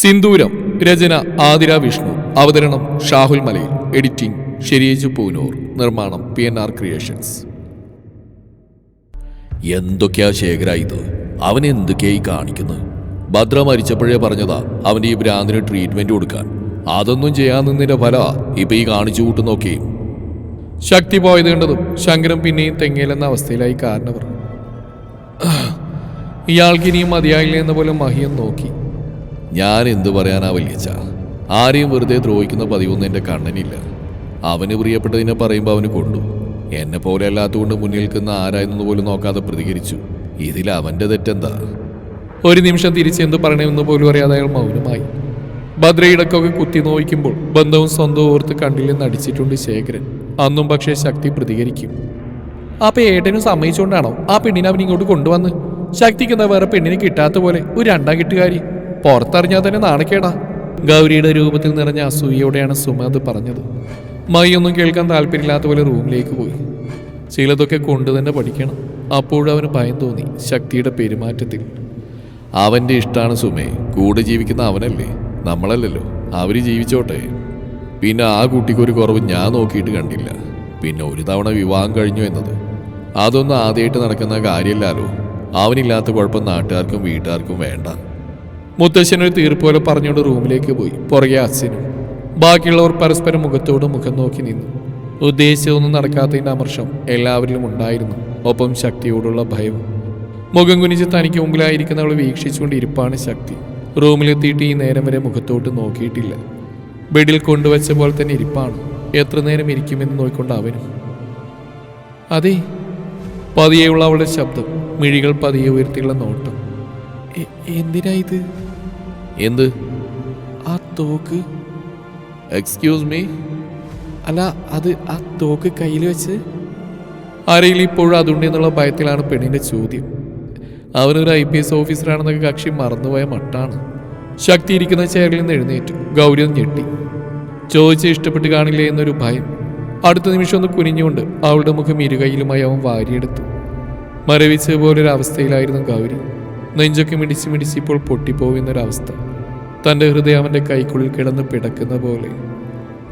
സിന്ദൂരം രചന ആതിര വിഷ്ണു. അവതരണം ഷാഹുൽ മലയിൽ. എഡിറ്റിംഗ് ഷെരീജ് പൂനൂർ. നിർമ്മാണം P N R creations. എന്തൊക്കെയാ ശേഖര ഇത്? അവൻ എന്തൊക്കെയായി കാണിക്കുന്നത് ഭദ്ര മരിച്ചപ്പോഴേ പറഞ്ഞതാ അവന്റെ ഈ ഭ്രാന്തിന് ട്രീറ്റ്മെന്റ് കൊടുക്കാൻ. അതൊന്നും ചെയ്യാൻ നിന്നിന്റെ ഫല ഇപ്പൊ ഈ കാണിച്ചു കൂട്ടുന്നൊക്കെയും ശക്തി പോയത് കണ്ടതും ശങ്കരം പിന്നെയും തെങ്ങയിലെന്ന അവസ്ഥയിലായി കാരണവർ. ഇയാൾക്ക് ഇനിയും മതിയായില്ല എന്ന പോലെ മഹിയം നോക്കി. ഞാൻ എന്തു പറയാനാ വല്യച്ച ആരെയും വെറുതെ ദ്രോഹിക്കുന്ന പതിവൊന്നും എന്റെ കണ്ണനില്ല. അവന് പ്രിയപ്പെട്ടതിനെ പറയുമ്പോൾ അവന് കൊണ്ടു. എന്നെ പോലെ അല്ലാത്തതുകൊണ്ട് മുന്നിൽ നിൽക്കുന്ന ആരായെന്നു പോലും നോക്കാതെ പ്രതികരിച്ചു. ഇതിൽ അവന്റെ തെറ്റെന്താ? ഒരു നിമിഷം തിരിച്ച് എന്ത് പറയണമെന്ന് പോലും അറിയാതെ അയാൾ മൗനമായി. ഭദ്രയിടക്കൊക്കെ കുത്തി നോയിക്കുമ്പോൾ ബന്ധവും സ്വന്തവും ഓർത്ത് കണ്ടില്ലെന്ന് അടിച്ചിട്ടുണ്ട് ശേഖരൻ. അന്നും പക്ഷേ ശക്തി പ്രതികരിക്കും. അപ്പൊ ഏട്ടനും സമ്മതിച്ചുകൊണ്ടാണോ ആ പെണ്ണിനെ അവൻ ഇങ്ങോട്ട് കൊണ്ടുവന്ന്? ശക്തിക്ക് എന്താ വേറെ പെണ്ണിനെ കിട്ടാത്ത പോലെ ഒരു രണ്ടാം കെട്ടുകാരി? പുറത്തറിഞ്ഞാൽ തന്നെ നാണക്കേടാ. ഗൗരിയുടെ രൂപത്തിൽ നിറഞ്ഞ അസൂയയോടെയാണ് സുമ അത് പറഞ്ഞത്. മൈയൊന്നും കേൾക്കാൻ താല്പര്യമില്ലാത്ത പോലെ റൂമിലേക്ക് പോയി. ചിലതൊക്കെ കൊണ്ടു തന്നെ പഠിക്കണം. അപ്പോഴവന് ഭയം തോന്നി ശക്തിയുടെ പെരുമാറ്റത്തിൽ. അവന്റെ ഇഷ്ടമാണ് സുമേ കൂടെ ജീവിക്കുന്ന അവനല്ലേ? നമ്മളല്ലല്ലോ അവർ ജീവിച്ചോട്ടെ. പിന്നെ ആ കുട്ടിക്ക് ഒരു കുറവ് ഞാൻ നോക്കിയിട്ട് കണ്ടില്ല. പിന്നെ ഒരു തവണ വിവാഹം കഴിഞ്ഞു എന്നത്. അതൊന്നും ആദ്യമായിട്ട് നടക്കുന്ന കാര്യമല്ലല്ലോ. അവനില്ലാത്ത കുഴപ്പം നാട്ടുകാർക്കും വീട്ടുകാർക്കും വേണ്ട. മുത്തശ്ശനൊരു തീർപ്പ് പോലെ പറഞ്ഞുകൊണ്ട് റൂമിലേക്ക് പോയി. പുറകെ അച്ഛനും ബാക്കിയുള്ളവർ പരസ്പരം മുഖത്തോട് മുഖം നോക്കി നിന്നു. ഉദ്ദേശിച്ചതൊന്നും നടക്കാത്തതിന്റെ അമർഷം എല്ലാവരിലും ഉണ്ടായിരുന്നു. ഒപ്പം ശക്തിയോടുള്ള ഭയവും മുഖം കുനിച്ച് തനിക്ക് മുമ്പിലായിരിക്കുന്നവൾ വീക്ഷിച്ചുകൊണ്ട് ഇരിപ്പാണ് ശക്തി. റൂമിലെത്തിയിട്ട് ഈ നേരം വരെ മുഖത്തോട്ട് നോക്കിയിട്ടില്ല. ബെഡിൽ കൊണ്ടുവച്ച പോലെ തന്നെ ഇരിപ്പാണ്. എത്ര നേരം ഇരിക്കുമെന്ന് നോക്കിക്കൊണ്ട് അവനും. അതെ പതിയെയുള്ള അവളുടെ ശബ്ദം മിഴികൾ പതിയെ ഉയർത്തിയുള്ള നോട്ടം. എന്തിനാ ഇത്? എന്ത്? ആ തോക്ക്. എക്സ്ക്യൂസ് മീ അല്ല അത് ആ തോക്ക് കയ്യിൽ വെച്ച്? ആരെയിൽ ഇപ്പോഴും അതുണ്ട് എന്നുള്ള ഭയത്തിലാണ് പെണ്ണിന്റെ ചോദ്യം. അവനൊരു ഐ പി എസ് ഓഫീസറാണെന്നൊക്കെ കക്ഷി മറന്നുപോയ മട്ടാണ്. ശക്തി ഇരിക്കുന്ന ചെയറിൽ നിന്ന് എഴുന്നേറ്റു. ഗൗരി ഒന്ന് ഞെട്ടി. ചോദിച്ച് ഇഷ്ടപ്പെട്ട് കാണില്ലേ എന്നൊരു ഭയം. അടുത്ത നിമിഷം ഒന്ന് കുനിഞ്ഞുകൊണ്ട് അവളുടെ മുഖം ഇരുകൈയിലുമായി അവൻ വാരിയെടുത്തു. മരവിച്ച പോലൊരു അവസ്ഥയിലായിരുന്നു ഗൗരി. നെഞ്ചൊക്കെ മിടിച്ച് മിടിച്ച് ഇപ്പോൾ പൊട്ടിപ്പോകുന്നൊരവസ്ഥ തന്റെ ഹൃദയം അവന്റെ കൈക്കുള്ളിൽ കിടന്ന് പിടക്കുന്ന പോലെ.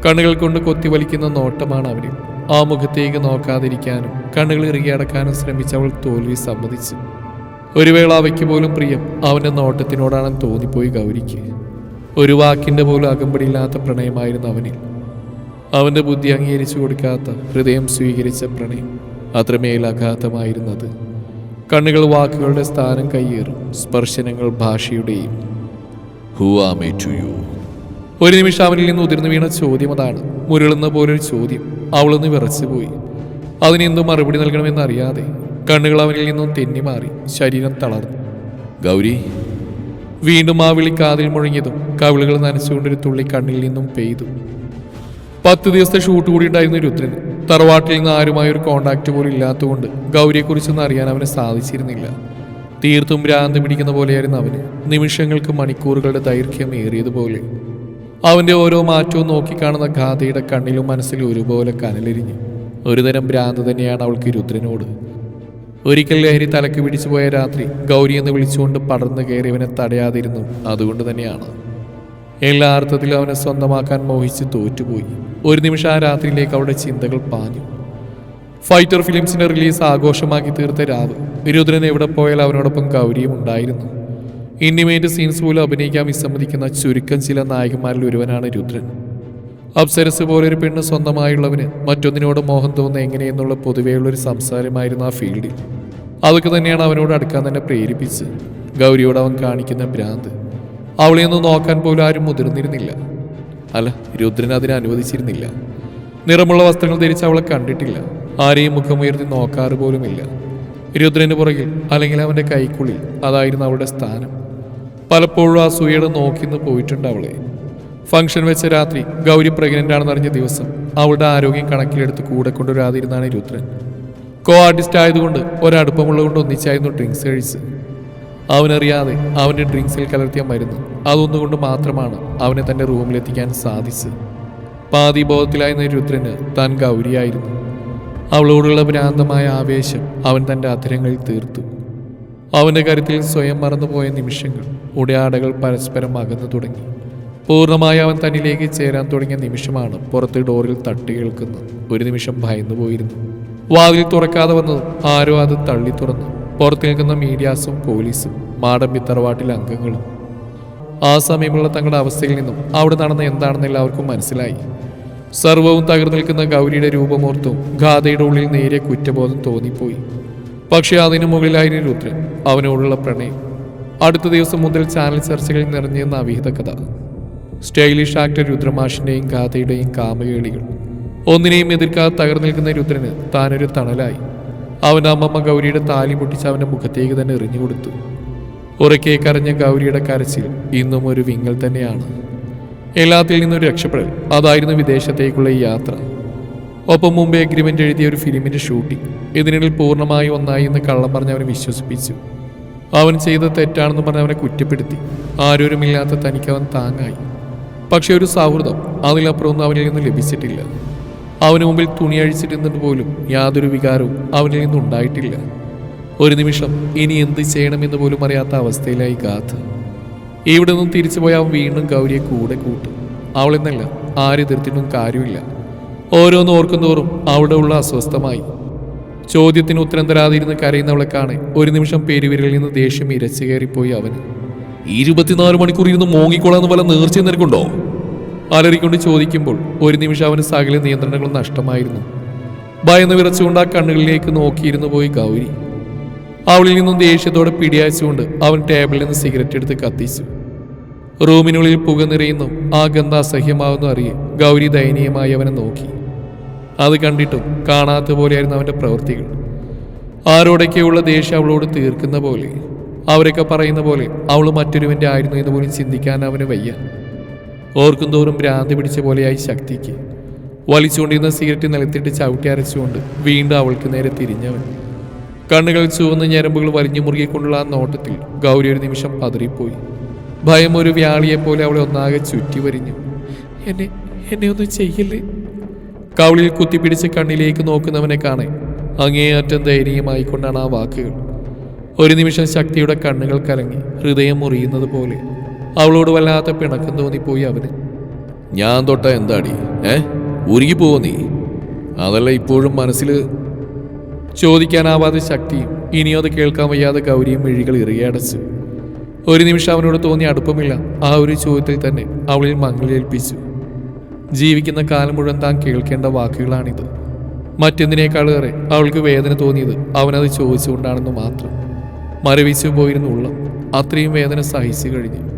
കണ്ണുകൾ കൊണ്ട് കൊത്തിവലിക്കുന്ന നോട്ടമാണ് അവന് ആ മുഖത്തേക്ക് നോക്കാതിരിക്കാനും കണ്ണുകൾ ഇറുകിയടക്കാനും ശ്രമിച്ച അവൾ തോൽവി സമ്മതിച്ചു. ഒരു വേള അവയ്ക്ക് പോലും പ്രിയം അവന്റെ നോട്ടത്തിനോടാണെന്ന് തോന്നിപ്പോയി ഗൗരിക്ക്. ഒരു വാക്കിന്റെ പോലും അകമ്പടിയില്ലാത്ത പ്രണയമായിരുന്നു അവനിൽ. അവന്റെ ബുദ്ധി അംഗീകരിച്ചു കൊടുക്കാത്ത ഹൃദയം സ്വീകരിച്ച പ്രണയം അത്രമേൽ അഘാതമായിരുന്നത് കണ്ണുകൾ വാക്കുകളുടെ സ്ഥാനം കയ്യേറും സ്പർശനങ്ങൾ ഭാഷയുടെയും. Who am I to you. ഒരു നിമിഷം അവനിൽ നിന്ന് ഉതിർന്നു വീണ ചോദ്യം അതാണ്. മുരളുന്ന പോലൊരു ചോദ്യം. അവളൊന്ന് വിറച്ചുപോയി. അതിന് എന്തു മറുപടി നൽകണമെന്ന് അറിയാതെ കണ്ണുകൾ അവനിൽ നിന്നും തെന്നി മാറി. ശരീരം തളർന്നു. ഗൗരി. വീണ്ടും ആ വിളി കാതിൽ മുഴങ്ങിയതും കവിളുകൾ നനച്ചുകൊണ്ടൊരു തുള്ളി കണ്ണിൽ നിന്നും പെയ്തു. പത്ത് ദിവസത്തെ ഷൂട്ട് കൂടി ഉണ്ടായിരുന്നു രുദ്രൻ തറവാട്ടിൽ നിന്ന് ആരുമായി ഒരു കോണ്ടാക്ട് പോലും ഇല്ലാത്തതുകൊണ്ട് ഗൗരിയെക്കുറിച്ചൊന്നും അറിയാൻ അവന് സാധിച്ചിരുന്നില്ല. തീർത്തും ഭ്രാന്ത് പിടിക്കുന്ന പോലെയായിരുന്നു അവന്. നിമിഷങ്ങൾക്ക് മണിക്കൂറുകളുടെ ദൈർഘ്യം ഏറിയതുപോലെ. അവന്റെ ഓരോ മാറ്റവും നോക്കിക്കാണുന്ന ഗാഥയുടെ കണ്ണിലും മനസ്സിലും ഒരുപോലെ കനലെരിഞ്ഞു. ഒരുതരം ഭ്രാന്ത് തന്നെയാണ് അവൾക്ക് രുദ്രനോട്. ഒരിക്കൽ ലഹരി തലക്ക് പിടിച്ചു പോയ രാത്രി ഗൗരി എന്ന് വിളിച്ചുകൊണ്ട് പടർന്നു കയറിയവനെ തടയാതിരുന്നു. അതുകൊണ്ട് തന്നെയാണ്. എല്ലാ അർത്ഥത്തിലും അവനെ സ്വന്തമാക്കാൻ മോഹിച്ച് തോറ്റുപോയി. ഒരു നിമിഷം ആ രാത്രിയിലേക്ക് അവളുടെ ചിന്തകൾ പാഞ്ഞു. ഫൈറ്റർ ഫിലിംസിന്റെ റിലീസ് ആഘോഷമാക്കി തീർത്ത രാവ് വിരുദ്രൻ എവിടെ പോയാൽ അവനോടൊപ്പം ഗൗരിയും ഉണ്ടായിരുന്നു. ഇന്നിമേറ്റ് സീൻസ് പോലും അഭിനയിക്കാൻ വിസമ്മതിക്കുന്ന ചുരുക്കം ചില നായകന്മാരിൽ ഒരുവനാണ് രുദ്രൻ. അപ്സരസ് പോലൊരു പെണ്ണ് സ്വന്തമായുള്ളവന് മറ്റൊന്നിനോട് മോഹം തോന്നുന്ന എങ്ങനെയെന്നുള്ള പൊതുവെയുള്ളൊരു സംസാരമായിരുന്നു ആ ഫീൽഡിൽ. അതൊക്കെ തന്നെയാണ് അവനോട് അടുക്കാൻ തന്നെ പ്രേരിപ്പിച്ച് ഗൗരിയോട് അവൻ കാണിക്കുന്ന ഭ്രാന്ത്. അവളെ ഒന്ന് നോക്കാൻ പോലും ആരും മുതിർന്നിരുന്നില്ല. അല്ല രുദ്രൻ അതിനെ അനുവദിച്ചിരുന്നില്ല. നിറമുള്ള വസ്ത്രങ്ങൾ ധരിച്ച് അവളെ കണ്ടിട്ടില്ല. ആരെയും മുഖമുയർത്തി നോക്കാറ് പോലുമില്ല. രുദ്രന് പുറകിൽ അല്ലെങ്കിൽ അവന്റെ കൈക്കുള്ളിൽ. അതായിരുന്നു അവളുടെ സ്ഥാനം. പലപ്പോഴും ആ സുയയുടെ നോക്കിന്ന് പോയിട്ടുണ്ട് അവളെ. ഫംഗ്ഷൻ വെച്ച രാത്രി ഗൗരി പ്രഗ്നന്റ് ആണെന്ന് അറിഞ്ഞ ദിവസം അവളുടെ ആരോഗ്യം കണക്കിലെടുത്ത് കൂടെ കൊണ്ടുവരാതിരുന്നാണ് രുദ്രൻ കോ ആർട്ടിസ്റ്റ് ആയതുകൊണ്ട് ഒരടുപ്പമുള്ളതുകൊണ്ട് ഒന്നിച്ചായിരുന്നു ഡ്രിങ്ക്സ് കഴിച്ച്. അവനറിയാതെ അവന്റെ ഡ്രിങ്ക്സിൽ കലർത്തിയ മരുന്ന് അതൊന്നുകൊണ്ട് മാത്രമാണ് അവനെ തന്റെ റൂമിലെത്തിക്കാൻ സാധിച്ചത്. പാതിബോധത്തിലായിരുന്ന രുദ്രന് താൻ ഗൗരിയായിരുന്നു. അവളോടുള്ള ഭ്രാന്തമായ ആവേശം അവൻ തന്റെ അധരങ്ങളിൽ തീർത്തു. അവന്റെ കരുത്തിൽ സ്വയം മറന്നുപോയ നിമിഷങ്ങൾ ഉടയാടകൾ പരസ്പരം അകന്നു തുടങ്ങി. പൂർണമായി അവൻ തന്നിലേക്ക് ചേരാൻ തുടങ്ങിയ നിമിഷമാണ് പുറത്ത് ഡോറിൽ തട്ടി കേൾക്കുന്നത്. ഒരു നിമിഷം ഭയന്നു പോയിരുന്നു. വാതിൽ തുറക്കാതെ വന്നതും ആരോ അത് തള്ളി തുറന്നു. പുറത്ത് നിൽക്കുന്ന മീഡിയാസും പോലീസും മാടമ്പി തറവാട്ടിലെ അംഗങ്ങളും. ആ സമയമുള്ള തങ്ങളുടെ അവസ്ഥയിൽ നിന്നും അവിടെ നടന്ന എന്താണെന്ന് എല്ലാവർക്കും മനസ്സിലായി. സർവവും തകർന്നു നിൽക്കുന്ന ഗൗരിയുടെ രൂപമോർത്തും ഗാഥയുടെ ഉള്ളിൽ നേരെ കുറ്റബോധം തോന്നിപ്പോയി. പക്ഷേ അതിനു മുകളിലായിരുന്നു രുദ്രൻ അവനോടുള്ള പ്രണയം. അടുത്ത ദിവസം മുതൽ ചാനൽ ചർച്ചകളിൽ നിറഞ്ഞിരുന്ന അവിഹിത കഥ. സ്റ്റൈലിഷ് ആക്ടർ രുദ്രമാഷിന്റെയും ഗാഥയുടെയും കാമകേളികൾ. ഒന്നിനെയും എതിർക്കാതെ തകർന്നു നിൽക്കുന്ന രുദ്രന് താനൊരു തണലായി. അവന്റെ അമ്മമ്മ ഗൗരിയുടെ താലി പൊട്ടിച്ച് അവന്റെ മുഖത്തേക്ക് തന്നെ എറിഞ്ഞുകൊടുത്തു. ഉറക്കെ കരഞ്ഞ ഗൗരിയുടെ കരച്ചിൽ ഇന്നും ഒരു വിങ്ങൽ തന്നെയാണ്. എല്ലാത്തിൽ നിന്നൊരു രക്ഷപ്പെടൽ. അതായിരുന്നു വിദേശത്തേക്കുള്ള ഈ യാത്ര. ഒപ്പം മുമ്പേ അഗ്രിമെന്റ് എഴുതിയ ഒരു ഫിലിമിന്റെ ഷൂട്ടിംഗ്. ഇതിനിടയിൽ പൂർണമായി ഒന്നായി എന്ന് കള്ളം പറഞ്ഞ് അവനെ വിശ്വസിപ്പിച്ചു. അവൻ ചെയ്ത തെറ്റാണെന്ന് പറഞ്ഞ് അവനെ കുറ്റപ്പെടുത്തി. ആരോരുമില്ലാത്ത തനിക്ക് അവൻ താങ്ങായി. പക്ഷേ ഒരു സൗഹൃദം അതിലപ്പുറമൊന്നും അവനിൽ നിന്ന് ലഭിച്ചിട്ടില്ല. അവന് മുമ്പിൽ തുണി പോലും യാതൊരു വികാരവും അവനിൽ നിന്നുണ്ടായിട്ടില്ല. ഒരു നിമിഷം ഇനി എന്ത് ചെയ്യണമെന്ന് പോലും അറിയാത്ത അവസ്ഥയിലായി ഗാഥ. ഇവിടെ നിന്നും തിരിച്ചു പോയി അവൻ വീണ്ടും ഗൗരിയെ കൂടെ കൂട്ടും. അവൾ അവളെന്നല്ല ആര് എതിർത്തിട്ടും കാര്യമില്ല. ഓരോന്ന് ഓർക്കുന്തോറും അവിടെ ഉള്ള അസ്വസ്ഥമായി. ചോദ്യത്തിന് ഉത്തരം തരാതിരുന്ന് കരയുന്നവളെ കാണെ ഒരു നിമിഷം പെരുവിരലിൽ നിന്ന് ദേഷ്യം ഇരച്ചു കയറിപ്പോയി അവന്. ഇരുപത്തിനാല് മണിക്കൂർ ഇരുന്ന് മോങ്ങിക്കോളാന്ന് വല്ല നേർച്ച നിനക്കുണ്ടോ? അലറിക്കൊണ്ട് ചോദിക്കുമ്പോൾ ഒരു നിമിഷം അവന് സകല നിയന്ത്രണങ്ങളും നഷ്ടമായിരുന്നു. ഭയന്ന് വിറച്ചുകൊണ്ട് ആ കണ്ണുകളിലേക്ക് നോക്കിയിരുന്നു പോയി ഗൗരി. അവളിൽ നിന്നും ദേഷ്യത്തോടെ പിടിയാച്ചുകൊണ്ട് അവൻ ടേബിളിൽ നിന്ന് സിഗരറ്റ് എടുത്ത് കത്തിച്ചു. റൂമിനുള്ളിൽ പുക നിറയുന്നു ആ ഗന്ധ അസഹ്യമാവുന്നു അറിയെ ഗൗരി ദയനീയമായി അവനെ നോക്കി. അത് കണ്ടിട്ടും കാണാത്ത പോലെയായിരുന്നു അവന്റെ പ്രവൃത്തികൾ. ആരോടൊക്കെയുള്ള ദേഷ്യം അവളോട് തീർക്കുന്ന പോലെ അവരൊക്കെ പറയുന്ന പോലെ അവൾ മറ്റൊരുവന്റെ ആയിരുന്നു എന്ന് പോലും ചിന്തിക്കാൻ അവന് വയ്യ. ഓർക്കും തോറും ഭ്രാന്തി പിടിച്ച പോലെയായി ശക്തിക്ക്. വലിച്ചുകൊണ്ടിരുന്ന സിഗരറ്റ് നിലത്തിട്ട് ചവിട്ടി അരച്ചുകൊണ്ട് വീണ്ടും അവൾക്ക് നേരെ തിരിഞ്ഞവൻ. കണ്ണുകൾ ചുവന്ന ഞരമ്പുകൾ വലിഞ്ഞു മുറുകിക്കൊണ്ടുള്ള ആ നോട്ടത്തിൽ ഗൗരി ഒരു നിമിഷം പതറിപ്പോയി. ഭയം ഒരു വ്യാളിയെ പോലെ അവളെ ഒന്നാകെ ചുറ്റി വരിഞ്ഞു. എന്നെ എന്നെ ഒന്നും ചെയ്യില്ലേ? കവിളിൽ കുത്തിപ്പിടിച്ച് കണ്ണിലേക്ക് നോക്കുന്നവനെ കാണെ അങ്ങേയറ്റം ദയനീയമായിക്കൊണ്ടാണ് ആ വാക്കുകൾ. ഒരു നിമിഷം ശക്തിയുടെ കണ്ണുകൾ കലങ്ങി ഹൃദയം മുറിയുന്നത് പോലെ അവളോട് വല്ലാത്ത പിണക്കം തോന്നിപ്പോയി അവന്. ഞാൻ തൊട്ട എന്താടി? ഏ? ഉരുകി പോവോ നീ? അതല്ല ഇപ്പോഴും മനസ്സിൽ ചോദിക്കാനാവാതെ ശക്തിയും ഇനിയും അത് കേൾക്കാൻ വയ്യാതെ ഗൗരിയും മിഴികൾ ഇറുകയടച്ചു ഒരു നിമിഷം അവനോട് തോന്നിയ അടുപ്പമില്ല. ആ ഒരു ചോദ്യത്തിൽ തന്നെ അവളിൽ മങ്ങലേൽപ്പിച്ചു ജീവിക്കുന്ന കാലം മുഴുവൻ താൻ കേൾക്കേണ്ട വാക്കുകളാണിത്. മറ്റെന്തിനേക്കാളേറെ അവൾക്ക് വേദന തോന്നിയത് അവനത് ചോദിച്ചുകൊണ്ടാണെന്ന് മാത്രം. മരവിച്ചു പോയിരുന്നു ഉള്ളം അത്രയും വേദന സഹിച്ചു കഴിഞ്ഞു.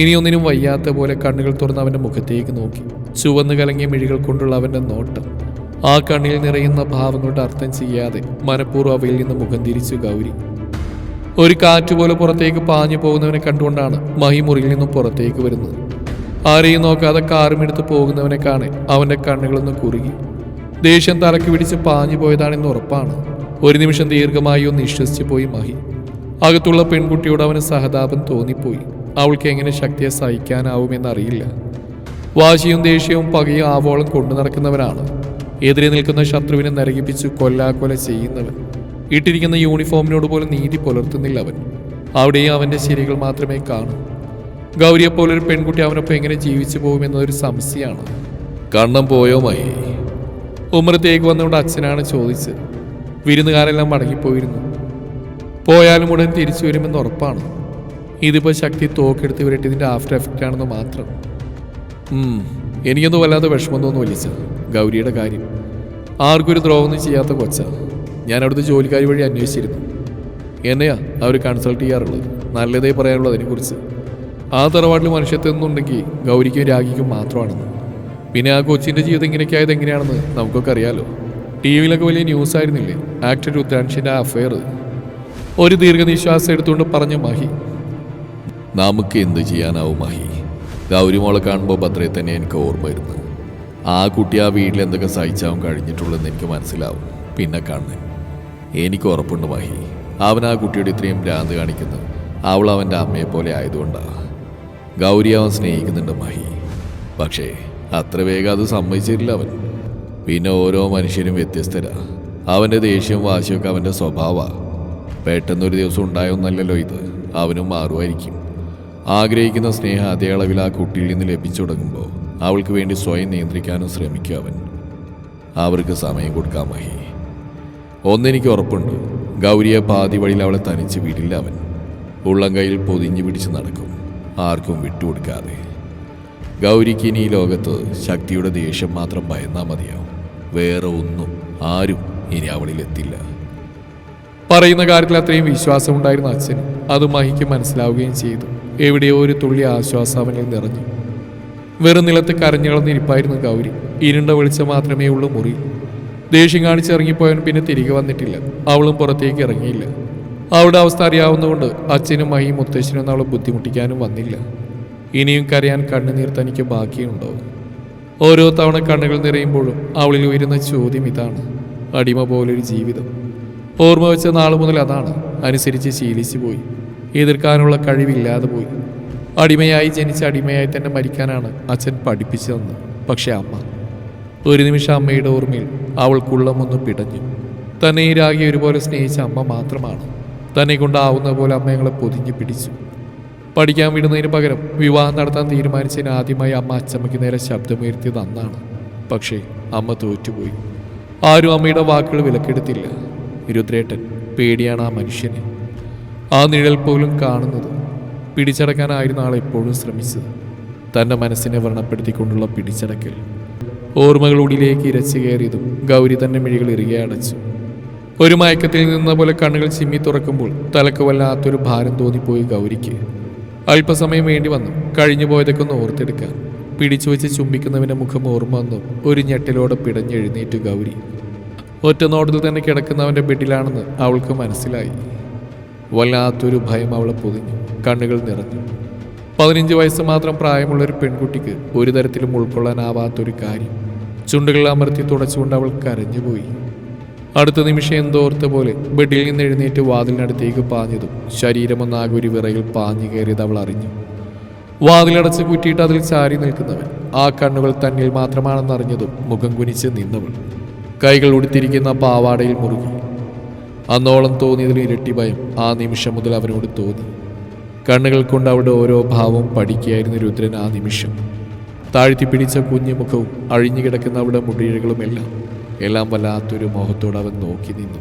ഇനിയൊന്നിനും വയ്യാത്ത പോലെ കണ്ണുകൾ തുറന്ന് അവന്റെ മുഖത്തേക്ക് നോക്കി. ചുവന്നു കലങ്ങിയ മിഴികൾ കൊണ്ടുള്ള അവന്റെ നോട്ടം. ആ കണ്ണിൽ നിറയുന്ന ഭാവങ്ങളുടെ അർത്ഥം ചെയ്യാതെ മനഃപൂർവം അവയിൽ നിന്ന് മുഖം തിരിച്ചു ഗൗരി. ഒരു കാറ്റ് പോലെ പുറത്തേക്ക് പാഞ്ഞു പോകുന്നവനെ കണ്ടുകൊണ്ടാണ് മഹി മുറിയിൽ നിന്നും പുറത്തേക്ക് വരുന്നത്. ആരെയും നോക്കാതെ കാറുമെടുത്ത് പോകുന്നവനെ കാണെ അവന്റെ കണ്ണുകളൊന്ന് കുറുകി. ദേഷ്യം തലക്ക് പിടിച്ച് പാഞ്ഞു പോയതാണെന്ന് ഉറപ്പാണ്. ഒരു നിമിഷം ദീർഘമായി ഒന്ന് വിശ്വസിച്ചു പോയി മഹി. അകത്തുള്ള പെൺകുട്ടിയോട് അവന് സഹതാപം തോന്നിപ്പോയി. അവൾക്ക് എങ്ങനെ ശക്തിയെ സഹിക്കാനാവുമെന്നറിയില്ല വാശിയും ദേഷ്യവും പകയും ആവോളം കൊണ്ടു നടക്കുന്നവനാണ്. എതിരെ നിൽക്കുന്ന ശത്രുവിനെ നരകിപ്പിച്ച് കൊല്ലാക്കൊല ചെയ്യുന്നവൻ. ഇട്ടിരിക്കുന്ന യൂണിഫോമിനോട് പോലും നീതി പുലർത്തുന്നില്ല അവൻ. അവിടെ അവന്റെ ശരികൾ മാത്രമേ കാണൂ. ഗൗരിയെപ്പോലൊരു പെൺകുട്ടി അവനൊപ്പം എങ്ങനെ ജീവിച്ചു പോകുമെന്നതൊരു സംശയമാണ്. കണ്ണം പോയോ മൈ ഉമ്മറത്തേക്ക് വന്നുകൊണ്ട് അച്ഛനാണ് ചോദിച്ചത്. വിരുന്നുകാരെല്ലാം മടങ്ങിപ്പോയിരുന്നു. പോയാലും ഉടൻ തിരിച്ചു വരുമെന്ന് ഉറപ്പാണ്. ഇതിപ്പോൾ ശക്തി തോക്കെടുത്ത് വരട്ടിതിന്റെ ആഫ്റ്റർ എഫക്റ്റ് ആണെന്ന് മാത്രം എനിക്കൊന്നും വല്ലാതെ വിഷമം തോന്നുന്നു വലിച്ച ഗൗരിയുടെ കാര്യം. ആർക്കൊരു ദ്രോഹമൊന്നും ചെയ്യാത്ത കൊച്ച ഞാൻ അവിടുത്തെ ജോലിക്കാരി വഴി അന്വേഷിച്ചിരുന്നു. എന്നെയാ അവർ കൺസൾട്ട് ചെയ്യാറുള്ളത്. നല്ലതേ പറയാനുള്ളൂ അതിനെക്കുറിച്ച്. ആ തറവാട്ടിൽ മനുഷ്യത്വം ഉണ്ടെങ്കിൽ ഗൗരിക്കും രാഗിക്കും മാത്രമാണെന്ന്. പിന്നെ ആ കൊച്ചിന്റെ ജീവിതം ഇങ്ങനെയൊക്കെ ആയത് എങ്ങനെയാണെന്ന് നമുക്കൊക്കെ അറിയാലോ. ടി വിയിലൊക്കെ വലിയ ന്യൂസ് ആയിരുന്നില്ലേ? ആക്ടർ രുദ്രാൻഷിന്റെ ആ അഫയർ ഒരു ദീർഘനിശ്വാസം എടുത്തുകൊണ്ട് പറഞ്ഞു മാഹി. നമുക്ക് എന്ത് ചെയ്യാനാവും മഹി? ഗൗരിമോളെ കാണുമ്പോൾ ഭദ്രയെ തന്നെ എനിക്ക് ഓർമ്മ വരുന്നു ആ കുട്ടി ആ വീട്ടിൽ എന്തൊക്കെ സഹിച്ചാവും കഴിഞ്ഞിട്ടുള്ളതെന്ന് എനിക്ക് മനസ്സിലാവും. പിന്നെ കാണുന്നത് എനിക്ക് ഉറപ്പുണ്ട് മഹി. അവൻ ആ കുട്ടിയുടെ ഇത്രയും ഭ്രാന്ത് കാണിക്കുന്നു. അവൾ അവന്റെ അമ്മയെ പോലെ ആയതുകൊണ്ടാണ് ഗൗരി അവൻ സ്നേഹിക്കുന്നുണ്ട് മഹി. പക്ഷേ അത്ര വേഗം അത് സമ്മതിച്ചിട്ടില്ല അവൻ. പിന്നെ ഓരോ മനുഷ്യരും വ്യത്യസ്തരാ. അവന്റെ ദേഷ്യവും വാശിയൊക്കെ അവന്റെ സ്വഭാവമാണ് പെട്ടെന്നൊരു ദിവസം ഉണ്ടായൊന്നല്ലല്ലോ ഇത്. അവനും മാറുമായിരിക്കും. ആഗ്രഹിക്കുന്ന സ്നേഹം അതേ അളവിൽ ആ കുട്ടിയിൽ നിന്ന് ലഭിച്ചു തുടങ്ങുമ്പോൾ അവൾക്ക് വേണ്ടി സ്വയം നിയന്ത്രിക്കാനും ശ്രമിക്കുക അവൻ. അവർക്ക് സമയം കൊടുക്കാൻ മഹി ഒന്നെനിക്ക് ഉറപ്പുണ്ട്. ഗൗരിയെ പാതി വഴിയിൽ അവളെ തനിച്ച് വിടില്ല അവൻ. ഉള്ളം കയ്യിൽ പൊതിഞ്ഞു പിടിച്ച് നടക്കും. ആർക്കും വിട്ടുകൊടുക്കാതെ. ഗൗരിക്ക് ഇനി ലോകത്ത് ശക്തിയുടെ ദേഷ്യം മാത്രം ഭയന്നാൽ മതിയാവും. വേറെ ഒന്നും ആരും ഇനി അവളിൽ എത്തില്ല. പറയുന്ന കാര്യത്തിൽ അത്രയും വിശ്വാസമുണ്ടായിരുന്ന അച്ഛൻ അത് മഹിക്ക് മനസ്സിലാവുകയും ചെയ്തു. എവിടെയോ ഒരു തുള്ളി ആശ്വാസം അവനിൽ നിറഞ്ഞു. വെറും നിലത്ത് കരഞ്ഞളന്നിരിപ്പായിരുന്നു ഗൗരി. ഇരുണ്ട വെളിച്ചം മാത്രമേ ഉള്ളൂ മുറി. ദേഷ്യം കാണിച്ചിറങ്ങിപ്പോയവൻ പിന്നെ തിരികെ വന്നിട്ടില്ല. അവളും പുറത്തേക്ക് ഇറങ്ങിയില്ല. അവളുടെ അവസ്ഥ അറിയാവുന്നതുകൊണ്ട് അച്ഛനും മഹിയും മുത്തശ്ശനും അവളെ ബുദ്ധിമുട്ടിക്കാനും വന്നില്ല. ഇനിയും കരയാൻ കണ്ണുനീർ തനിക്ക് ബാക്കിയുണ്ടോ? ഓരോ തവണ കണ്ണുകൾ നിറയുമ്പോഴും അവളിൽ ഉയരുന്ന ചോദ്യം ഇതാണ്. അടിമ പോലൊരു ജീവിതം. ഓർമ്മ വെച്ച നാൾ മുതൽ അതാണ്. അനുസരിച്ച് ശീലിച്ചു പോയി എതിർക്കാനുള്ള കഴിവില്ലാതെ പോയി. അടിമയായി ജനിച്ച അടിമയായി തന്നെ മരിക്കാനാണ് അച്ഛൻ പഠിപ്പിച്ചതെന്ന്. പക്ഷെ അമ്മ ഒരു നിമിഷം അമ്മയുടെ ഓർമ്മയിൽ അവൾക്കുള്ളമൊന്ന് പിടഞ്ഞു. തന്നെ ഈ രാഗി ഒരുപോലെ സ്നേഹിച്ച അമ്മ മാത്രമാണ്. തന്നെ കൊണ്ടാവുന്ന പോലെ അമ്മയങ്ങളെ പൊതിഞ്ഞു പിടിച്ചു. പഠിക്കാൻ വിടുന്നതിന് പകരം വിവാഹം നടത്താൻ തീരുമാനിച്ചതിന് ആദ്യമായി അമ്മ അച്ചമ്മയ്ക്ക് നേരെ ശബ്ദമുയർത്തിയത് അന്നാണ്. പക്ഷേ അമ്മ തോറ്റുപോയി. ആരും അമ്മയുടെ വാക്കുകൾ വിലക്കെടുത്തില്ല. രുദ്രേട്ടൻ പേടിയാണ് ആ മനുഷ്യനെ. ആ നിഴൽ പോലും കാണുന്നത് പിടിച്ചടക്കാനായിരുന്നു ആൾ എപ്പോഴും ശ്രമിച്ചത്. തന്റെ മനസ്സിനെ വ്രണപ്പെടുത്തിക്കൊണ്ടുള്ള പിടിച്ചടക്കൽ. ഓർമ്മകളുള്ളിലേക്ക് ഇരച്ചു കയറിയതും ഗൗരി തന്റെ മിഴികൾ ഇറുകെ അടച്ചു. ഒരു മയക്കത്തിൽ നിന്ന പോലെ കണ്ണുകൾ ചിമ്മി തുറക്കുമ്പോൾ തലക്ക് വല്ലാത്തൊരു ഭാരം തോന്നിപ്പോയി ഗൗരിക്ക്. അല്പസമയം വേണ്ടി വന്നു. കഴിഞ്ഞു പോയതൊക്കെ ഒന്ന് ഓർത്തെടുക്കാൻ. പിടിച്ചു വെച്ച് ചുംബിക്കുന്നവന്റെ മുഖം ഓർമ്മ വന്നു. ഒരു ഞെട്ടലോടെ പിടഞ്ഞെഴുന്നേറ്റു ഗൗരി. ഒറ്റ നോട്ടത്തിൽ തന്നെ കിടക്കുന്നവന്റെ ബെഡിലാണെന്ന് അവൾക്ക് മനസ്സിലായി. വല്ലാത്തൊരു ഭയം അവളെ പൊതിഞ്ഞു. കണ്ണുകൾ നിറഞ്ഞു. പതിനഞ്ച് വയസ്സ് മാത്രം പ്രായമുള്ള ഒരു പെൺകുട്ടിക്ക് ഒരു തരത്തിലും ഉൾക്കൊള്ളാനാവാത്തൊരു കാര്യം. ചുണ്ടുകൾ അമർത്തി തുടച്ചുകൊണ്ട് അവൾ കരഞ്ഞുപോയി. അടുത്ത നിമിഷം എന്തോർത്ത പോലെ ബെഡിൽ നിന്ന് എഴുന്നേറ്റ് വാതിലിനടുത്തേക്ക് പാഞ്ഞതും ശരീരമൊന്നാകെ ഒരു വിറയിൽ പാഞ്ഞു കയറിയത് അവൾ അറിഞ്ഞു. വാതിലടച്ച് കുറ്റിയിട്ട് അതിൽ ചാരി നിൽക്കുന്നവൻ ആ കണ്ണുകൾ തന്നിൽ മാത്രമാണെന്നറിഞ്ഞതും മുഖം കുനിച്ച് നിന്നവൾ. കൈകൾ ഉടുത്തിരിക്കുന്ന പാവാടയിൽ മുറുകി. അന്നോളം തോന്നിയതിൽ ഇരട്ടി ഭയം ആ നിമിഷം മുതൽ അവനോട് തോന്നി. കണ്ണുകൾ കൊണ്ട് അവിടെ ഓരോ ഭാവവും പഠിക്കുകയായിരുന്നു രുദ്രൻ ആ നിമിഷം. താഴ്ത്തി പിടിച്ച കുഞ്ഞു മുഖവും അഴിഞ്ഞു കിടക്കുന്ന അവിടെ മുടിയിഴകളും എല്ലാം എല്ലാം വല്ലാത്തൊരു മോഹത്തോട് അവൻ നോക്കി നിന്നു.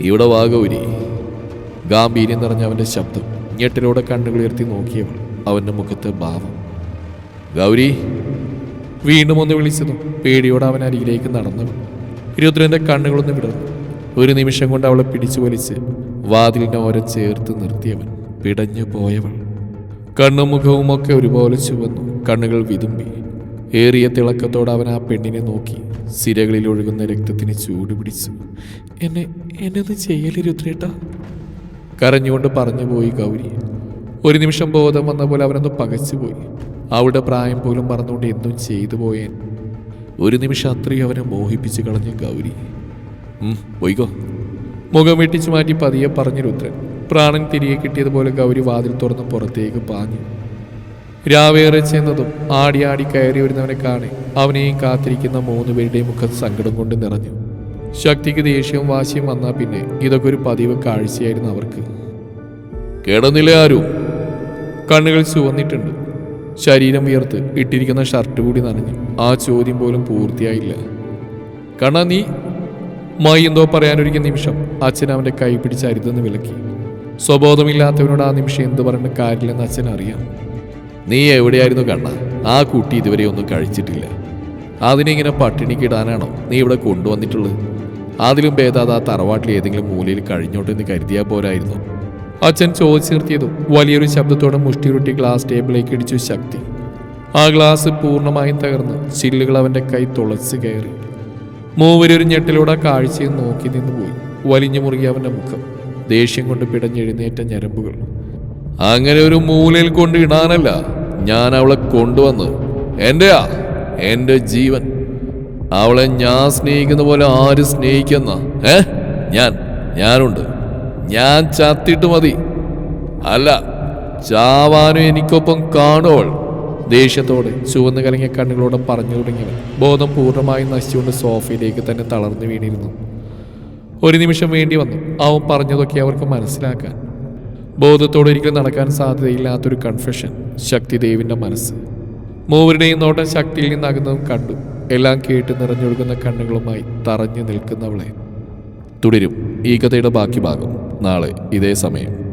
ഇവിടെ വാഗൗരി ഗാംഭീര്യം നിറഞ്ഞ അവന്റെ ശബ്ദം ഞെട്ടിലൂടെ കണ്ണുകൾ ഉയർത്തി നോക്കിയവൾ അവന്റെ മുഖത്ത് ഭാവം. ഗൗരി. വീണ്ടും ഒന്ന് വിളിച്ചതും പേടിയോടെ അവൻ അരികിലേക്ക് നടന്നവൾ. രുദ്രന്റെ കണ്ണുകളൊന്ന് വിടർന്നു. ഒരു നിമിഷം കൊണ്ട് അവളെ പിടിച്ചു വലിച്ച് വാതിലിനെ ഓരം ചേർത്ത് നിർത്തിയവൻ. പിടഞ്ഞു പോയവൾ കണ്ണും മുഖവുമൊക്കെ ഒരുപോലെ ചുവന്നു കണ്ണുകൾ വിതുമ്പി. ഏറിയ തിളക്കത്തോടെ അവൻ ആ പെണ്ണിനെ നോക്കി. സിരകളിൽ ഒഴുകുന്ന രക്തത്തിന് ചൂട് പിടിച്ചു. എന്നെ എന്നത് ഒന്ന് രുദ്രേട്ട? കരഞ്ഞുകൊണ്ട് പറഞ്ഞു പോയി ഗൗരി. ഒരു നിമിഷം ബോധം വന്ന പോലെ അവനൊന്ന് പകച്ചുപോയി. അവളുടെ പ്രായം പോലും മറന്നുകൊണ്ട് എന്തും ചെയ്തു പോയേൻ. ഒരു നിമിഷം അത്രയും അവനെ മോഹിപ്പിച്ച് കളഞ്ഞു ഗൗരി. പോയിക്കോ. മുഖം വെട്ടിച്ചു മാറ്റി പതിയെ പറഞ്ഞു രുദ്രൻ. പ്രാണൻ തിരികെ കിട്ടിയതുപോലെ ഗൗരി വാതിൽ തുറന്ന് പുറത്തേക്ക് പാഞ്ഞു. രാവേറെ ചെന്നതും ആടി ആടി കയറി വരുന്നവനെ കാണെ അവനെയും കാത്തിരിക്കുന്ന മൂന്ന് പേരുടെയും മുഖം സങ്കടം കൊണ്ട് നിറഞ്ഞു. ശക്തിക്ക് ദേഷ്യവും വാശിയും വന്നാൽ പിന്നെ ഇതൊക്കെ ഒരു പതിവ് കാഴ്ചയായിരുന്നു അവർക്ക്. കേടുന്നില്ല ആരും? കണ്ണുകൾ ചുവന്നിട്ടുണ്ട്. ശരീരം വിയർത്ത് ഇട്ടിരിക്കുന്ന ഷർട്ട് കൂടി നനഞ്ഞു. ആ ചോദ്യം പോലും പൂർത്തിയായില്ല. കണ്ണ നീ മായി എന്തോ പറയാനൊരുക്കിയ നിമിഷം അച്ഛൻ അവന്റെ കൈ പിടിച്ച് അരുതെന്ന് വിലക്കി. സ്വബോധമില്ലാത്തവനോട് ആ നിമിഷം എന്ത് പറഞ്ഞ കാര്യമില്ലെന്ന് അച്ഛൻ അറിയാം. നീ എവിടെയായിരുന്നു കണ്ണ? ആ കുട്ടി ഇതുവരെ ഒന്നും കഴിച്ചിട്ടില്ല. അതിനെ ഇങ്ങനെ പട്ടിണിക്ക് ഇടാനാണോ നീ ഇവിടെ കൊണ്ടുവന്നിട്ടുള്ളത്? അതിലും ഭേദാത ആ തറവാട്ടിൽ ഏതെങ്കിലും മൂലയിൽ കഴിഞ്ഞോട്ടെന്ന് കരുതിയാൽ പോരായിരുന്നു. അച്ഛൻ ചോദിച്ചു നിർത്തിയതും വലിയൊരു ശബ്ദത്തോടെ മുഷ്ടിയുരുട്ടി ഗ്ലാസ് ടേബിളിലേക്ക് ഇടിച്ചു ശക്തി. ആ ഗ്ലാസ് പൂർണമായും തകർന്ന് ചില്ലുകൾ അവന്റെ കൈ തുളച്ച് കയറി. മൂവരൊരു ഞെട്ടിലൂടെ കാഴ്ചയും നോക്കി നിന്നുപോയി വലിഞ്ഞു മുറുകി അവന്റെ മുഖം. ദേഷ്യം കൊണ്ട് പിടഞ്ഞെഴുന്നേറ്റ ഞരമ്പുകൾ. അങ്ങനെ ഒരു മൂലയിൽ കൊണ്ട് ഇടാനല്ല ഞാൻ അവളെ കൊണ്ടുവന്ന് എന്റെയാ എന്റെ ജീവൻ. അവളെ ഞാൻ സ്നേഹിക്കുന്ന പോലെ ആര് സ്നേഹിക്കുന്ന? ഏ? ഞാൻ ഞാനുണ്ട്. ഞാൻ ചത്തിട്ട് മതി. അല്ല ചാവാനും എനിക്കൊപ്പം കാണുവൾ ദേഷ്യത്തോടെ ചുവന്ന് കലങ്ങിയ കണ്ണുകളോടെ പറഞ്ഞു തുടങ്ങിയവൻ. ബോധം പൂർണമായും നശിച്ചുകൊണ്ട് സോഫയിലേക്ക് തന്നെ തളർന്നു വീണിരുന്നു. ഒരു നിമിഷം വേണ്ടി വന്നു. അവൻ പറഞ്ഞതൊക്കെ അവർക്ക് മനസ്സിലാക്കാൻ. ബോധത്തോടെ ഒരിക്കലും നടക്കാൻ സാധ്യതയില്ലാത്തൊരു കൺഫെഷൻ ശക്തിദേവിന്റെ മനസ്സ്. മൂവരുടെയും നോട്ടം ശക്തിയിൽ നിന്നകുന്നതും കണ്ടു. എല്ലാം കേട്ട് നിറഞ്ഞൊഴുകുന്ന കണ്ണുകളുമായി തറഞ്ഞു നിൽക്കുന്നവളെ. തുടരും. ഈ കഥയുടെ ബാക്കി ഭാഗം നാളെ ഇതേ സമയം.